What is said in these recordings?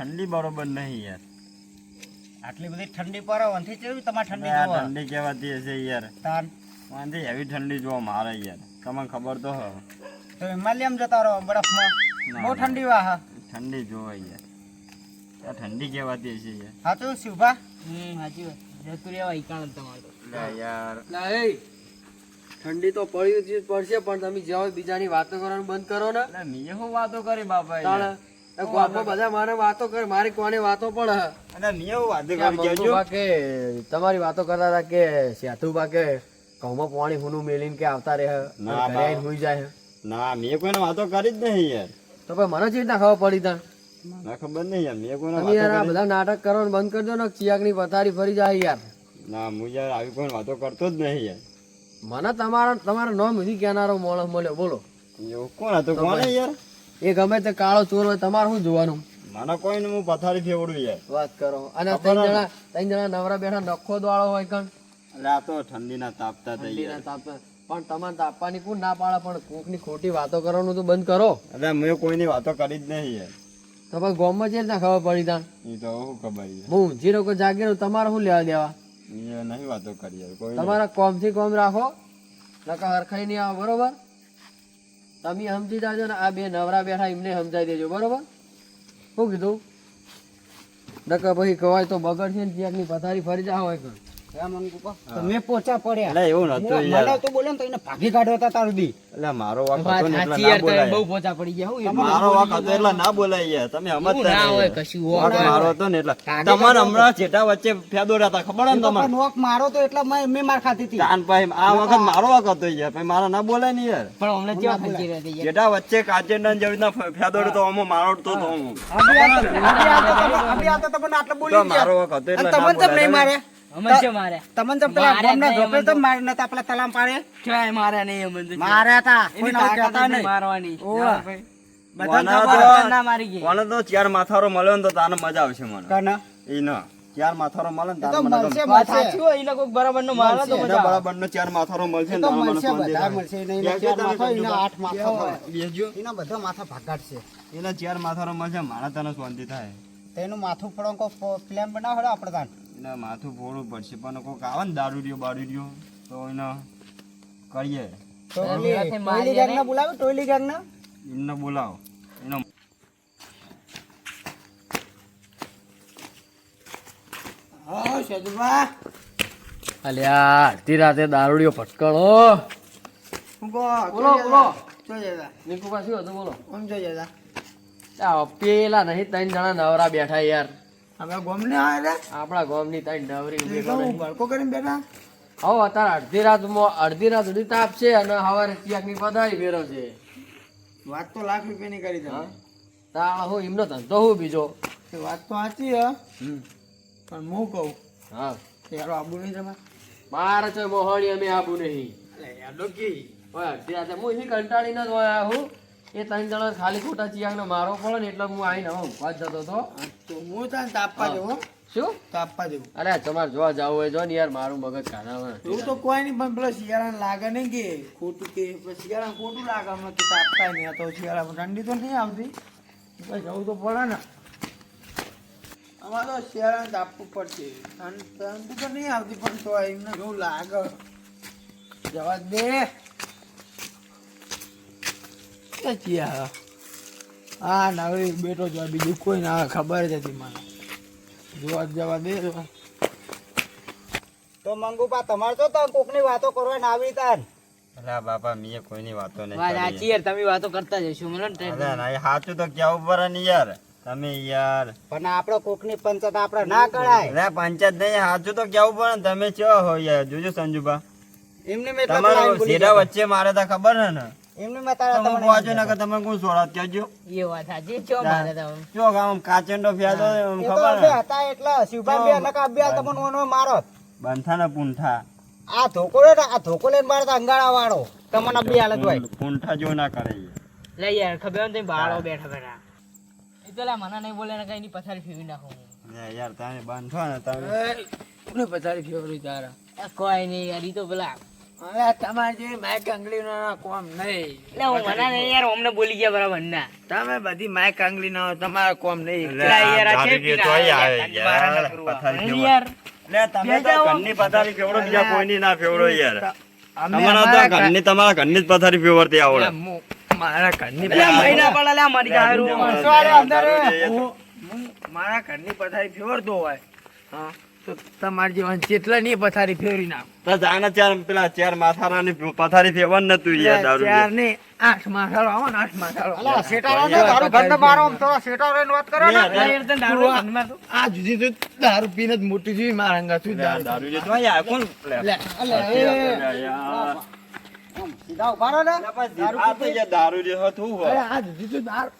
ઠંડી બરોબર નહીં યાર. આટલી બધી ઠંડી પર વનથી કેવી તમારે ઠંડી જોવા? ઠંડી કેવાતી હશે યાર. તાન. વાંધી એવી ઠંડી જોવા મારે યાર. તમને ખબર તો હો તો હિમાલયમ જતા રહો બરફમાં. બહુ ઠંડી વાહ ઠંડી જોવા યાર. આ ઠંડી કેવાતી હશે યાર. હા તો શુભા. હમ હાજી જતું રહેવા ઈકાણ તમારું. લે યાર. ના એ. ઠંડી તો પડી પડશે પણ તમે જાઓ બીજાની વાતો કરવાનું બંધ કરો ને. મેં શું વાતો કરી બાપા બધા મારે વાતો કરે મારી કોને વાતો પણ કરી તમારી વાતો કરતા હતા કે સેઠુબા કે ઘઉંમાં પાણી હુનું મેલીને કે આવતા રહે ના, હુઈ જાય. ના મેં કોઈને વાતો કરી જ નહીં યાર. તો પછી મને ચેવી રીતના ખબર પડી તા ના ખબર નહીં યાર મેં કોઈને યાર આ બધા નાટક કરવાનું બંધ કરજો ને ચિયાકની પથારી ફરી જાય યાર. ના હું યાર આવી કોઈ વાતો કરતો જ નહીં યાર. મને તમારા તમારો નામ કેનારો કહેનારો માણસ મળ્યો બોલો. એવું કોણ હતો? કોણ યાર? એ ગમે તે કાળો ચોર હોય તમારે શું જોવાનું? મને કોઈ હું પથારી ફેવડું યાર વાત કરો. અને ત્રણ જણા ત્રણ જણા નવરા બેઠા નખો દ્વાળો હોય કણ? એટલે આ તો ઠંડીના તાપતા થઈ તાપતા. પણ તમારે તાપવાની કોણ ના પાડે? પણ કોકની ખોટી વાતો કરવાનું તો બંધ કરો. એટલે મેં કોઈની વાતો કરી જ નહીં યાર. તો પછી ગામમાં છે ના ખબર પડી તાણ? એ તો શું ખબર યાર હું જીરો લોકો જાગી રહ્યો તમારે શું લેવા દેવા? નહીં વાતો કરી તમારા કોમ તમારા કોમથી કોમ રાખો. નકા હરખાઈ નહીં આવે બરોબર? તમે સમજી જાજો ને આ બે નવરા બેઠા એમને સમજાઈ દેજો, બરોબર? શું કીધું નકા પછી કવાય તો બગડશે ને ક્યાંકની પથારી ફરી જા હોય કણ તમે પોચા પડ્યા. એટલે એવું નતું યાર. તો બોલે તો એને ભાગી કાઢ્યો હતા તારું દી એટલે મારો વાક હતો ને એટલે ના યાર બહુ બોલાય. પોચા પડી ગયા. હું મારો વાક હતો એટલે ના બોલાય યાર. તમે એવું ના હોય કશું વાક મારો હતો ને એટલે તમારે હમણાં જેટા વચ્ચે ફેદો રહેતા ખબર ને તમારે નોક મારો તો એટલે મેં મેં માર ખાધી હતી. તાન ભાઈ આ વખત મારો વાક હતો યાર ભાઈ મારા ના બોલાય ને યાર. પણ અમને કેવા યાર? વચ્ચે કાચેંડા જેવી રીતના ફે- તો અમો મારતો તો હું. અભી અભી આ તો અભી આ તો તમને આટલે બોલી ગયા. મારો વાક હતો એટલે તમને નહીં બોલાય મારે મારે તમને ચમ પેલા મારે ગામના નહીં, ઝોપડે અમને તો- મારે નતા પેલા તલામ પાડે ચોય મારે નહીં અમને તો. માર્યા કોઈ ના કહેતા નહીં મારવાની ઓવે. ના ભાઈ. બધાને વાના ખબર તો- હતા. ના મારી ગઈ કોને તો ચાર માથારો મળ્યો ને તો તાને મજા આવશે મને કને? ના ચાર માથારો મળે ને એ મને મળશે. સાચી હોય બરાબરનું મારે તો એના મજા આવે. બરાબરનો ચાર માથારો મળશે ને તો મને બધા મળશે. એના ચાર માથા, એના આઠ માથા. એના બધા માથા ભાગાડ છે એના ચાર માથારો મળશે મારા તને શાંતિ થાય તેનું માથું પડો કો પ્લાન બનાવો આપણે તાન એના માથું ફોડવું પડશે પણ કોઈક આવે ને દારૂ રહ્યો બારૂ રહ્યો તો એને કરીએ ટોયલી ગેંગને નહીં. ટોયલી ગેંગને? એમને બોલાવો. એનો અલ્યા અડધી રાતે દારૂડિયો ભટકણો બોલો, બોલો. નિકુભા શું હતું? બોલો. પેલા નહીં ત્રણ જણા નવરા બેઠા યાર. હવે ગોમને આવે આપણા ગોમની ત્રણ ડવરી એટલે ઊભી કરી. કરીને બેઠા. હવે અત્યારે અડધી રાતમાં અડધી રાત સુધી તાપ છે અને સવારે ક્યાંકની પધારી ફેરો છે. વાત તો લાખ રૂપિયાની કરી દે તાળ હું એમનો ધંધો હું બીજો. વાત તો સાચી હે. પણ હું કહું હા. આબુ નહીં તમે મારે તો મોહણી અમે આબુ નહીં. યાર ડોકી અડધી રાતે હું કંટાળીને જ હોય હું. એ ત્રણ જણા ખાલી ખોટા ચિયાકને મારો પડે ને એટલે હું આવીને હવે ઊંઘવા જતો હતો. તો હું તને તાપવા. જવું શું? તાપવા જવું અરે તમારે જોવા જવું હોય જો ને યાર મારું મગજ કાઢાવે એવું તો કોઈ નહીં પણ પેલા શિયાળાને લાગે નહીં કે ખોટું કે શિયાળાને ખોટું લાગે અમને તો તાપતા નહીં તો શિયાળામાં ઠંડી તો નહીં આવતી. પછી જવું તો પડે ને. અમારે તો શિયાળાને તાપવું પડશે. ઠંડી તો નહીં આવતી પણ તો એમને જેવું લાગે? જવા દે. એ ચિયા હા નવરી બેઠો જો બીજું કોઈ ના ખબર જ હતી મને. જોવા જવા દે. તો મંગુપા તમારે તો તો કોકની વાતો કરવાની આવી તાર. અલા બાપા મીએ કોઈની વાતો નહીં વાત સાચી યાર તમે વાતો કરતા જશો. મને ને ટાઈમ ના, સાચું તો કેવું પર ને યાર. તમે યાર. પણ આપણે કોકની પંચાયત આપણે ના કરાય. અરે પંચાયત નહીં સાચું તો કેવું પર ને. તમે ચો હો યાર. જોજો સંજુબા એમને મેં તમારો શેરા વચ્ચે મારે તો ખબર છે ને? એમને મેં તમે તમને વાંચો ના તમે કોણ સોળા કહેજો એ વાત સાચી. છો મારે તો જો આમ કાચેન્ડો ફ્યાતો એમ ખબર ને. હતા એટલા શિવભાઈ બે નકા અભ્યાસ તમને ઓનો મારો. બંથા ને પૂંઠા. આ ધોકો આ ધોકો લઈને મારતા અંગાળા વાળો તમને અભ્યાસ હાલત હોય. પૂંઠા જો ના કરે યાર. લે યાર ખબર ને બાળો બેઠા બેઠા. એ તો લા મને નહીં બોલે ને કઈ ની પથારી ફેરવી નાખું લે યાર તમે બંધો ને તમે કોને પથારી ફેવરી તારા? કોઈ નહીં યાર ઈ તો પેલા અરે તમારે જે માઇક આંગળીનો કોમ નહીં. એટલે હું મને નહીં યાર અમને બોલી ગયા બરાબર ના. તમે બધી માઇક આંગળીનો તમારો કોમ નહીં. યાર આ છે યાર, લે, તમે તો. ઘરની પથારી ફેવડો બીજા કોઈની ના ફેવડો યાર. તમારા તો ઘરની તમારા ઘરની જ પથારી ફેવરતી આવડે. મારા ઘરની એટલે મહિના પડે લે મારી ગાયરું દારૂ માણસો આરે અંદર દારૂ જે હું હું મારા ઘરની પથારી ફેવરતો હોય. હા. તો તમારી જેવા જેટલા નહીં પથારી ફેરવી નાખ તો જાણે ચાર પેલા ચાર માથારાની પથારી ફેવર નતું યાર દારૂ ચાર ને આઠ માથારો આવો ને આઠ માથારો અલા સેટારો ને દારૂ ઘરમાં તો આ જુદી તો દારૂ પીને જ મોટી જીવી મારા અંગા છું દારૂ દારૂ જે તો યાર કોણ લે? લે, અલે, યાર. આ તો યાર દારૂ જે હતું હો. આ જુદી તો દારૂ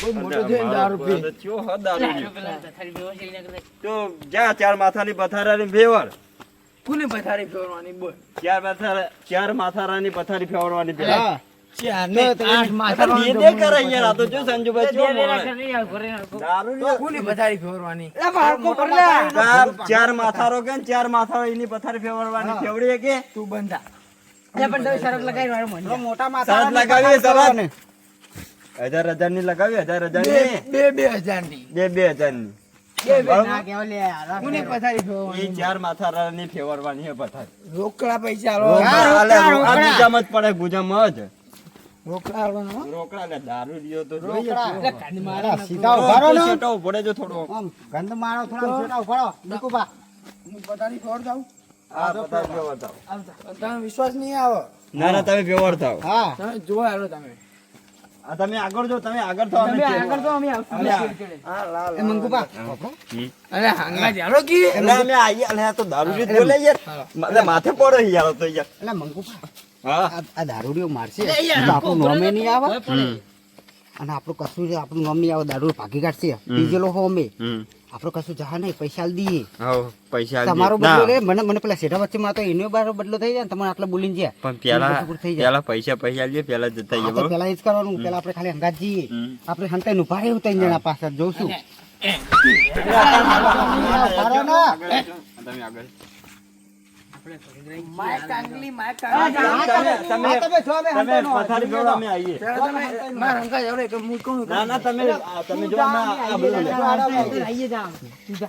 કોઈ મોટો જોઈને દારૂ પી. દારૂ. તો ચાર માથાની પથારાની કોની પથારી ફેરવાની બોલ. ચાર માથારા ચાર માથારાની પથારી પેલા ચાર ફેરવાની માથારો કે ચાર માથારો એની પથારી ફેવરવાની ફેવડી કે? તું બંધા પણ તમે શરત લગાવી શરત હજાર હજારની લગાવી હજાર હજારની બે બે હજારની બે બે હજારની વિશ્વાસ નહીં આવે. ના ના તમે વ્યવહાર થાવ તમે જોવા તમે. તમે આગળ જો તમે આગળ તો અમે તમે આગળ તો અમે આવશું. હા લા લા મંગુપા. અરે હાંગા જારો કી? એટલે અમે આઈ અલે તો દારૂ જ બોલે યાર. એટલે માથે પડો યાર તો યાર. એટલે મંગુપા હા. આ દારૂડીઓ મારશે. તો આપણું નોમે નહીં આવે? અને આપણું કશું છે આપણું નોમ નહીં આવે દારૂ ભાગી કાઢશે. બીજેલો હો અમે. આપણું કશું જહા નહીં પૈસા દઈએ પૈસા તમારો બદલો રે મને મને પેલા શેઠા વચ્ચે માં તો એનો બારો બદલો થઈ જાય તમારે આટલા બોલીને જાય. પણ પેલા થઈ જાય. પેલા પૈસા પૈસા લઈએ પેલા જતા જઈએ પેલા એ જ કરવાનું. પેલા આપણે ખાલી અંગાત જઈએ. આપણે હંતાઈ નું ભારે ઉતારી જણા પાછળ જોઉં છું. તમે આગળ. માય કાંગલી માય તમે- કાંગલી તમે- તમે પથારી જો અમે આઈએ. તમે મારા હંગા જાલો કે હું કહું ના ના તમે તમે જો અમે આ- બધું આઈએ. તમે અમે જો જો.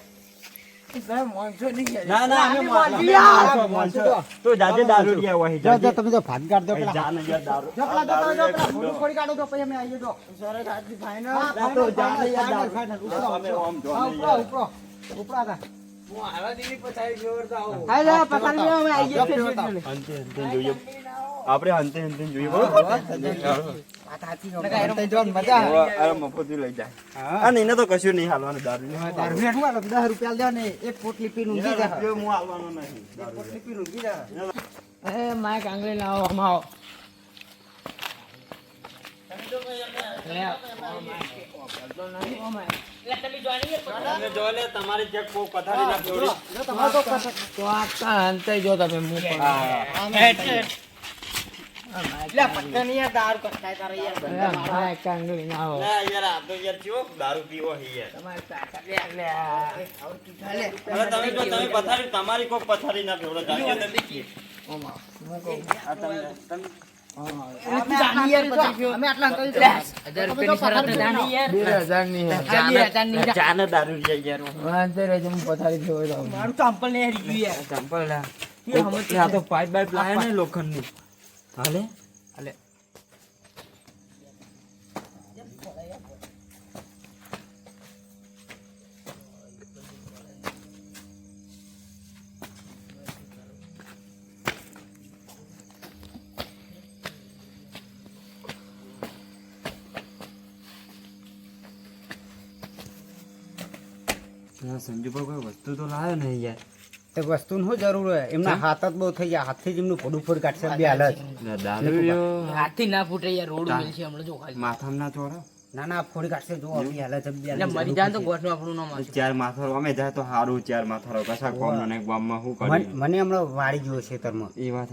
તમે તો જા. જો જો અમે જા અમે જો ઉપરો છીએ. હંતે હંતે જોઈએ. મફતી લઈ જાય. અને એને તો કશું નહીં હાલવાનું દારૂ દારૂ હાલો? દસ રૂપિયા દે ને એક પોટલી પીને ઊંઘી જા. હું હાલવાનો નહીં એક પોટલી પીને ઊંઘી જા. એ માય કાંગળી લાવો લે તમારી કોક પથારી ના જો તમે મું પણ હાલે હાલે ના. ના સંજુભાઈ કોઈ વસ્તુ તો લાવ્યો ને યાર તે વસ્તુની શું જરૂર હોય? એમના હાથ જ બહુ થઈ ગયા. હાથથી જ એમનું પડું ફોડ કાઢશે બે હાલત. હાથથી ના ફૂટે યાર રોડ મિલશે હમણાં જો ખાલી. માથામાં ના ચોરા ના ના ફોડી કાઢશે જો બે હાલત જ બે એટલે મરી જાય તો ગોઠનું આપણું નામ. ચાર માથારો અમે જાય તો સારું ચાર માથારો. કશા કોમ ને ગામમાં શું મને કરી મને હમણાં વાળી ગયો ખેતરમાં. એ વાત